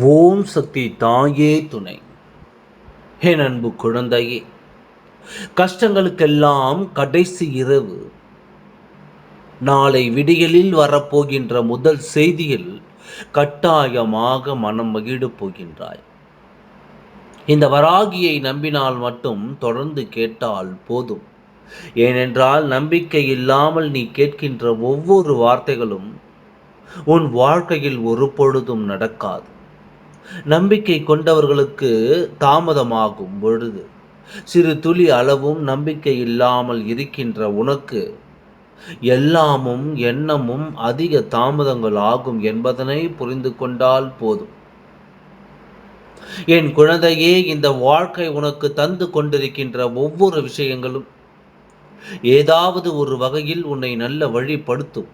ஓம் சக்தி தாயே துணை. என் அன்பு குழந்தையே கஷ்டங்களுக்கெல்லாம் கடைசி இரவு. நாளை விடியலில் வரப்போகின்ற முதல் செய்தியில் கட்டாயமாக மனம் மகிழ போகின்றாய். இந்த வராகியை நம்பினால் மட்டும் தொடர்ந்து கேட்டால் போதும். ஏனென்றால் நம்பிக்கை இல்லாமல் நீ கேட்கின்ற ஒவ்வொரு வார்த்தைகளும் உன் வாழ்க்கையில் ஒரு பொழுதும் நடக்காது. நம்பிக்கை கொண்டவர்களுக்கு தாமதமாகும் பொழுது. சிறு துளி அளவும் நம்பிக்கை இல்லாமல் இருக்கின்ற உனக்கு எல்லாமும் எண்ணமும் அதிக தாமதங்கள் ஆகும் என்பதனை புரிந்து கொண்டால் போதும். என் குழந்தையே இந்த வாழ்க்கை உனக்கு தந்து கொண்டிருக்கின்ற ஒவ்வொரு விஷயங்களும் ஏதாவது ஒரு வகையில் உன்னை நல்ல வழிப்படுத்தும்.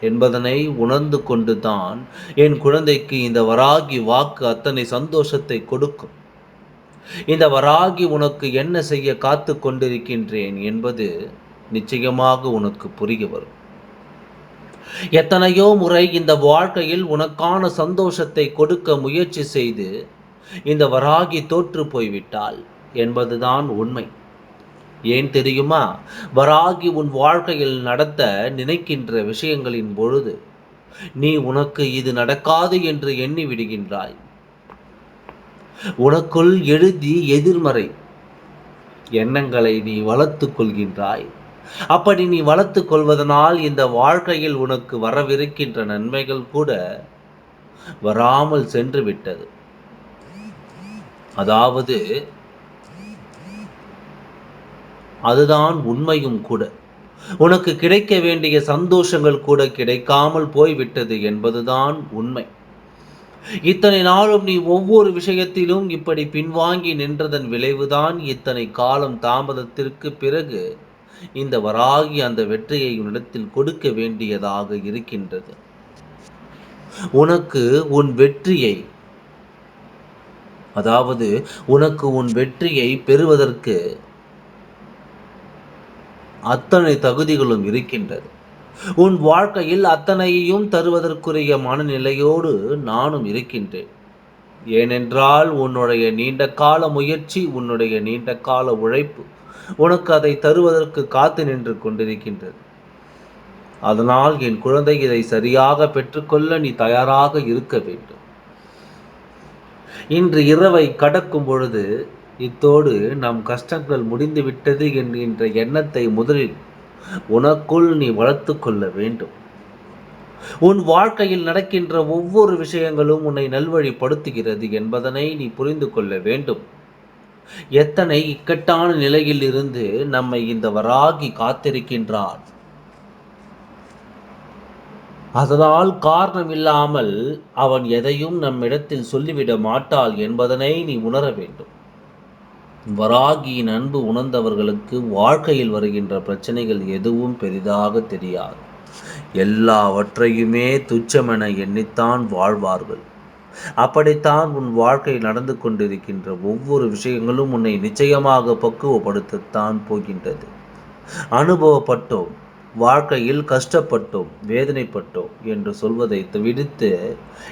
என்பதனை உணர்ந்து கொண்டுதான் என் குழந்தைக்கு இந்த வராகி வாக்கு அத்தனை சந்தோஷத்தை கொடுக்கும். இந்த வராகி உனக்கு என்ன செய்ய காத்து கொண்டிருக்கின்றேன் என்பது நிச்சயமாக உனக்கு புரிய வரும். எத்தனையோ முறை இந்த வாழ்க்கையில் உனக்கான சந்தோஷத்தை கொடுக்க முயற்சி செய்து இந்த வராகி தோற்று போய்விட்டால் என்பதுதான் உண்மை. ஏன் தெரியுமா? வராகி உன் வாழ்க்கையில் நடத்த நினைக்கின்ற விஷயங்களின் பொழுது நீ உனக்கு இது நடக்காது என்று எண்ணி விடுகின்றாய். உனக்குள் எழுதி எதிர்மறை எண்ணங்களை நீ வளர்த்து கொள்கின்றாய். அப்படி நீ வளர்த்து கொள்வதனால் இந்த வாழ்க்கையில் உனக்கு வரவிருக்கின்ற நன்மைகள் கூட வராமல் சென்று விட்டது. அதாவது அதுதான் உண்மையும் கூட. உனக்கு கிடைக்க வேண்டிய சந்தோஷங்கள் கூட கிடைக்காமல் போய்விட்டது என்பதுதான் உண்மை. இத்தனை நாளும் நீ ஒவ்வொரு விஷயத்திலும் இப்படி பின்வாங்கி நின்றதன் விளைவுதான் இத்தனை காலம் தாமதத்திற்கு பிறகு இந்த வராகி அந்த வெற்றியை உன்னிடத்தில் கொடுக்க வேண்டியதாக இருக்கின்றது. உனக்கு உன் வெற்றியை அதாவது உனக்கு உன் வெற்றியை பெறுவதற்கு அத்தனை தகுதிகளும் இருக்கின்றது. உன் வாழ்க்கையில் அத்தனையையும் தருவதற்குரிய மனநிலையோடு நானும் இருக்கின்றேன். ஏனென்றால் உன்னுடைய நீண்ட கால முயற்சி உன்னுடைய நீண்ட கால உழைப்பு உனக்கு அதை தருவதற்கு காத்து நின்று கொண்டிருக்கின்றது. அதனால் என் குழந்தை இதை சரியாக பெற்றுக்கொள்ள நீ தயாராக இருக்க வேண்டும். இன்று இரவை கடக்கும் பொழுது இத்தோடு நம் கஷ்டங்கள் முடிந்துவிட்டது என்கின்ற எண்ணத்தை முதலில் உனக்குள் நீ வளர்த்து கொள்ள வேண்டும். உன் வாழ்க்கையில் நடக்கின்ற ஒவ்வொரு விஷயங்களும் உன்னை நல்வழிப்படுத்துகிறது என்பதனை நீ புரிந்து கொள்ள வேண்டும். எத்தனை இக்கட்டான நிலையில் இருந்து நம்மை இந்த வராகி காத்திருக்கின்றார். அதனால் காரணம் இல்லாமல் அவன் எதையும் நம்மிடத்தில் சொல்லிவிட மாட்டாள் என்பதனை நீ உணர வேண்டும். வராகியின் அன்பு உணர்ந்தவர்களுக்கு வாழ்க்கையில் வருகின்ற பிரச்சனைகள் எதுவும் பெரிதாக தெரியாது. எல்லாவற்றையுமே துச்சமென எண்ணித்தான் வாழ்வார்கள். அப்படித்தான் உன் வாழ்க்கையில் நடந்து கொண்டிருக்கின்ற ஒவ்வொரு விஷயங்களும் உன்னை நிச்சயமாக பக்குவப்படுத்தத்தான் போகின்றது. அனுபவப்பட்டோம் வாழ்க்கையில் கஷ்டப்பட்டோம் வேதனைப்பட்டோம் என்று சொல்வதை விடுத்து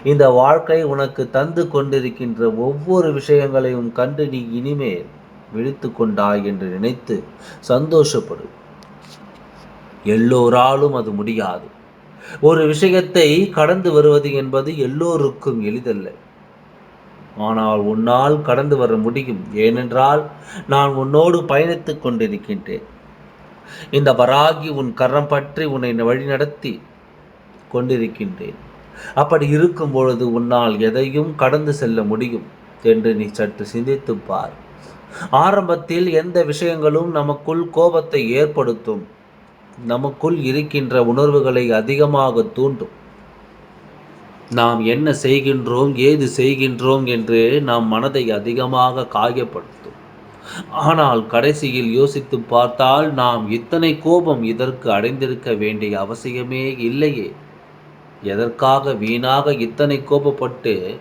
இந்த வாழ்க்கை உனக்கு தந்து கொண்டிருக்கின்ற ஒவ்வொரு விஷயங்களையும் கண்டு நீ இனிமேல் விழித்து கொண்டாய் என்று நினைத்து சந்தோஷப்படு. எல்லோராலும் அது முடியாது. ஒரு விஷயத்தை கடந்து வருவது என்பது எல்லோருக்கும் எளிதல்ல. ஆனால் உன்னால் கடந்து வர முடியும். ஏனென்றால் நான் உன்னோடு பயணித்துக் கொண்டிருக்கின்றேன். இந்த வராகி உன் கரம் பற்றி உன்னை வழிநடத்தி கொண்டிருக்கின்றேன். அப்படி இருக்கும் பொழுது உன்னால் எதையும் கடந்து செல்ல முடியும் என்று நீ சற்று சிந்தித்துப் பார். ஆரம்பத்தில் எந்த விஷயங்களும் நமக்குள் கோபத்தை ஏற்படுத்தும். நமக்குள் இருக்கின்ற உணர்வுகளை அதிகமாக தூண்டும். நாம் என்ன செய்கின்றோம் ஏது செய்கின்றோம் என்று நம் மனதை அதிகமாக காயப்படுத்தும். ஆனால் கடைசியில் யோசித்து பார்த்தால் நாம் இத்தனை கோபம் இதற்கு அடைந்திருக்க வேண்டிய அவசியமே இல்லையே. எதற்காக வீணாக இத்தனை கோபப்பட்டு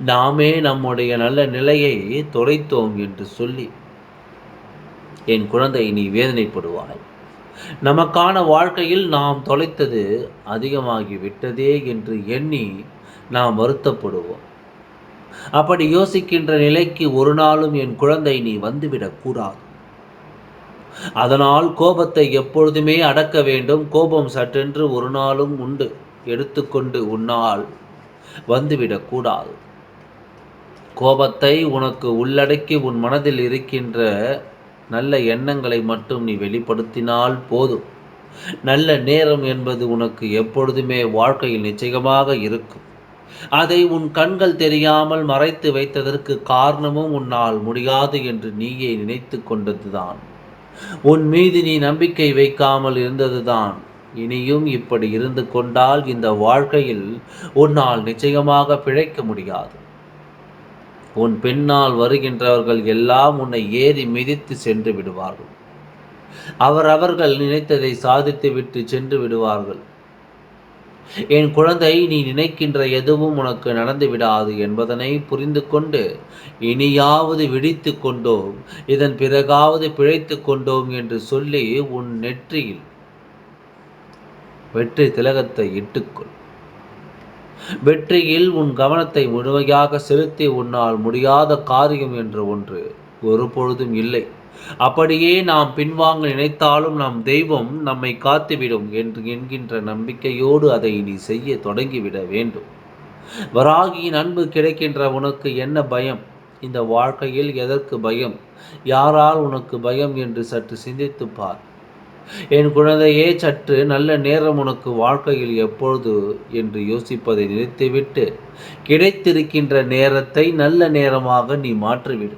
நாமே நம்முடைய நல்ல நிலையை தொலைத்தோம் என்று சொல்லி என் குழந்தை நீ வேதனைப்படுவாய். நமக்கான வாழ்க்கையில் நாம் தொலைத்தது அதிகமாகி விட்டதே என்று எண்ணி நாம் வருத்தப்படுவோம். அப்படி யோசிக்கின்ற நிலைக்கு ஒரு நாளும் என் குழந்தை நீ வந்துவிடக் கூடாது. அதனால் கோபத்தை எப்பொழுதுமே அடக்க வேண்டும். கோபம் சட்டென்று ஒரு நாளும் உண்டு. எடுத்துக்கொண்டு உன்னால் வந்துவிடக்கூடாது கோபத்தை உனக்கு உள்ளடக்கி உன் மனதில் இருக்கின்ற நல்ல எண்ணங்களை மட்டும் நீ வெளிப்படுத்தினால் போதும். நல்ல நேரம் என்பது உனக்கு எப்பொழுதுமே வாழ்க்கையில் நிச்சயமாக இருக்கும். அதை உன் கண்கள் தெரியாமல் மறைத்து வைத்ததற்கு காரணமும் உன்னால் முடியாது என்று நீயே நினைத்து கொண்டதுதான். உன் மீது நீ நம்பிக்கை வைக்காமல் இருந்ததுதான். இனியும் இப்படி இருந்து கொண்டால் இந்த வாழ்க்கையில் உன்னால் நிச்சயமாக பிழைக்க முடியாது. உன் பின்னால் வருகின்றவர்கள் எல்லாம் உன்னை ஏறி மிதித்து சென்று விடுவார்கள். அவர் அவர்கள் நினைத்ததை சாதித்து விட்டு சென்று விடுவார்கள். என் குழந்தை நீ நினைக்கின்ற எதுவும் உனக்கு நடந்து விடாது என்பதனை புரிந்து கொண்டு இனியாவது விழித்து கொண்டோம் இதன் பிறகாவது பிழைத்து கொண்டோம் என்று சொல்லி உன் நெற்றியில் வெற்றி திலகத்தை இட்டுக்கொள். வெற்றியில் உன் கவனத்தை முழுமையாக செலுத்தி உன்னால் முடியாத காரியம் என்று ஒன்று ஒரு பொழுதும் இல்லை. அப்படியே நாம் பின்வாங்க நினைத்தாலும் நம் தெய்வம் நம்மை காத்துவிடும் என்று என்கின்ற நம்பிக்கையோடு அதை நீ செய்ய தொடங்கிவிட வேண்டும். வராகியின் அன்பு கிடைக்கின்ற உனக்கு என்ன பயம்? இந்த வாழ்க்கையில் எதற்கு பயம்? யாரால் உனக்கு பயம் என்று சற்று சிந்தித்து பார். என் குழந்தையே சற்று நல்ல நேரம் உனக்கு வாழ்க்கையில் எப்பொழுது? என்று யோசிப்பதை நிறுத்திவிட்டு கிடைத்திருக்கின்ற நேரத்தை நல்ல நேரமாக நீ மாற்றிவிடு.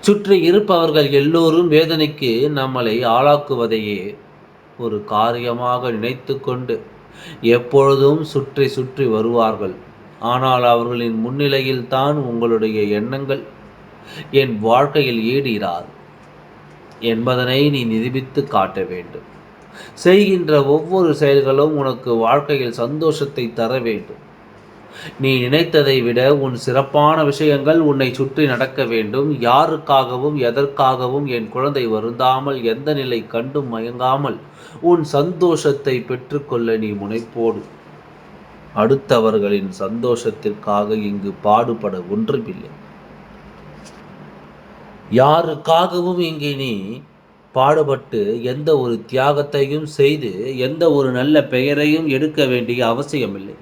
சுற்றி இருப்பவர்கள் எல்லோரும் வேதனைக்கு நம்மளை ஆளாக்குவதையே ஒரு காரியமாக நினைத்து கொண்டு எப்பொழுதும் சுற்றி சுற்றி வருவார்கள். ஆனால் அவர்களின் முன்னிலையில் தான் உங்களுடைய எண்ணங்கள் என் வாழ்க்கையில் ஈடிராது என்பதனை நீ நிரூபித்து காட்ட வேண்டும். செய்கின்ற ஒவ்வொரு செயல்களும் உனக்கு வாழ்க்கையில் சந்தோஷத்தை தர வேண்டும். நீ நினைத்ததை விட உன் சிறப்பான விஷயங்கள் உன்னை சுற்றி நடக்க வேண்டும். யாருக்காகவும் எதற்காகவும் என் குழந்தை வருந்தாமல் எந்த நிலை கண்டும் மயங்காமல் உன் சந்தோஷத்தை பெற்றுக்கொள்ள நீ முனைப்போடு. அடுத்தவர்களின் சந்தோஷத்திற்காக இங்கு பாடுபட ஒன்றுமில்லை. யாருக்காகவும் இங்கே நீ பாடுபட்டு எந்த ஒரு தியாகத்தையும் செய்து எந்த ஒரு நல்ல பெயரையும் எடுக்க வேண்டிய அவசியமில்லை.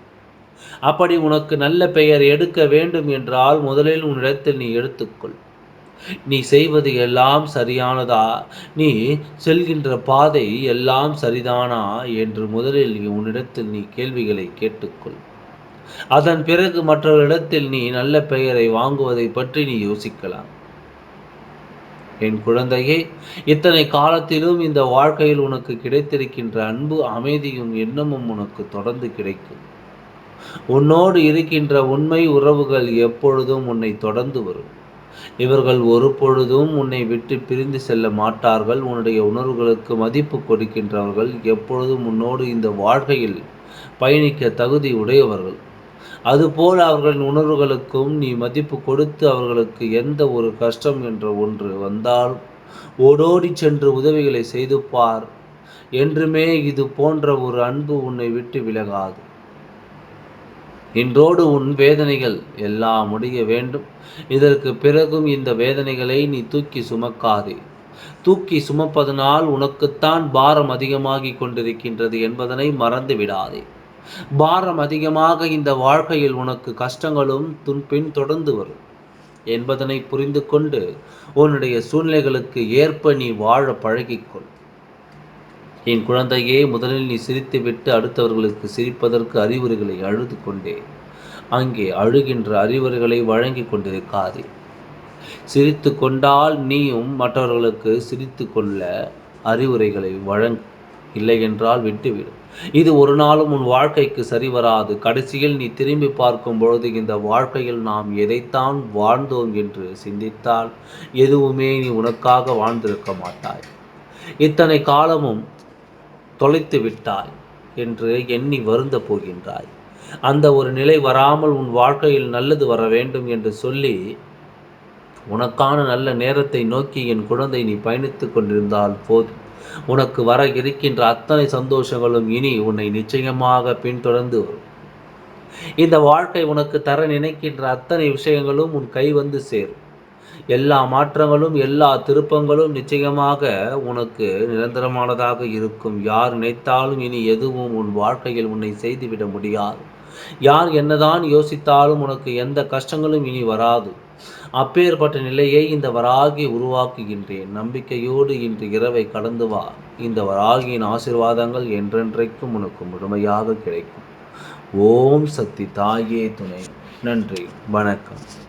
அப்படி உனக்கு நல்ல பெயர் எடுக்க வேண்டும் என்றால் முதலில் உன்னிடத்தில் நீ எடுத்துக்கொள். நீ செய்வது எல்லாம் சரியானதா? நீ செல்கின்ற பாதை எல்லாம் சரிதானா? என்று முதலில் நீ உன்னிடத்தில் நீ கேள்விகளை கேட்டுக்கொள். அதன் பிறகு மற்றவரிடத்தில் நீ நல்ல பெயரை வாங்குவதை பற்றி நீ யோசிக்கலாம். என் குழந்தையே இத்தனை காலத்திலும் இந்த வாழ்க்கையில் உனக்கு கிடைத்திருக்கின்ற அன்பு அமைதியும் எண்ணமும் உனக்கு தொடர்ந்து கிடைக்கும். உன்னோடு இருக்கின்ற உண்மை உறவுகள் எப்பொழுதும் உன்னை தொடர்ந்து வரும். இவர்கள் ஒரு பொழுதும் உன்னை விட்டு பிரிந்து செல்ல மாட்டார்கள். உன்னுடைய உணர்வுகளுக்கு மதிப்பு கொடுக்கின்றவர்கள். எப்பொழுதும் உன்னோடு இந்த வாழ்க்கையில் பயணிக்க தகுதி உடையவர்கள். அதுபோல் அவர்களின் உணர்வுகளுக்கும் நீ மதிப்பு கொடுத்து அவர்களுக்கு எந்த ஒரு கஷ்டம் என்ற ஒன்று வந்தால் ஓடோடி சென்று உதவிகளை செய்து பார். என்றுமே இது போன்ற ஒரு அன்பு உன்னை விட்டு விலகாது. இன்றோடு உன் வேதனைகள் எல்லாம் முடிய வேண்டும். இதற்கு பிறகும் இந்த வேதனைகளை நீ தூக்கி சுமக்காதே. தூக்கி சுமப்பதனால் உனக்குத்தான் பாரம் அதிகமாகிக் கொண்டிருக்கின்றது என்பதனை மறந்து விடாதே. பாரம் அதிகமாக இந்த வாழ்க்கையில் உனக்கு கஷ்டங்களும் துன்பின் தொடர்ந்து வரும். என்பதனை புரிந்து கொண்டு உன்னுடைய சூழ்நிலைகளுக்கு ஏற்ப நீ வாழ பழகிக்கொள். என் குழந்தையே முதலில் நீ சிரித்துவிட்டு அடுத்தவர்களுக்கு சிரிப்பதற்கு அறிவுரைகளை அழுது கொண்டே அங்கே அழுகின்ற அறிவுரைகளை வழங்கி கொண்டிருக்காதே. சிரித்து கொண்டால் நீயும் மற்றவர்களுக்கு சிரித்து கொள்ள அறிவுரைகளை வழங் இல்லை என்றால் விட்டுவிடும் இது ஒரு நாளும் உன் வாழ்க்கைக்கு சரிவராது. கடைசியில் நீ திரும்பி பார்க்கும் பொழுது இந்த வாழ்க்கையில் நாம் எதைத்தான் வாழ்ந்தோம் என்று சிந்தித்தால் எதுவுமே நீ உனக்காக வாழ்ந்திருக்க மாட்டாய். இத்தனை காலமும் தொலைத்து விட்டாய் என்று எண்ணி வருந்த போகின்றாய். அந்த ஒரு நிலை வராமல் உன் வாழ்க்கையில் நல்லது வர வேண்டும் என்று சொல்லி உனக்கான நல்ல நேரத்தை நோக்கி என் குழந்தை நீ பயணித்து கொண்டிருந்தால் போதும். உனக்கு வர இருக்கின்ற அத்தனை சந்தோஷங்களும் இனி உன்னை நிச்சயமாக பின்தொடர்ந்து வரும். இந்த வாழ்க்கை உனக்கு தர நினைக்கின்ற அத்தனை விஷயங்களும் உன் கை வந்து சேரும். எல்லா மாற்றங்களும் எல்லா திருப்பங்களும் நிச்சயமாக உனக்கு நிரந்தரமானதாக இருக்கும். யார் நினைத்தாலும் இனி எதுவும் உன் வாழ்க்கையில் உன்னை செய்துவிட முடியாது. யார் என்னதான் யோசித்தாலும் உனக்கு எந்த கஷ்டங்களும் இனி வராது. அப்பேற்பட்ட நிலையை இந்த வராகி உருவாக்குகின்றேன். நம்பிக்கையோடு இன்று இரவை கடந்து வா. இந்த வராகியின் ஆசிர்வாதங்கள் என்றென்றைக்கும் உனக்கு முழுமையாக கிடைக்கும். ஓம் சக்தி தாயே துணை. நன்றி. வணக்கம்.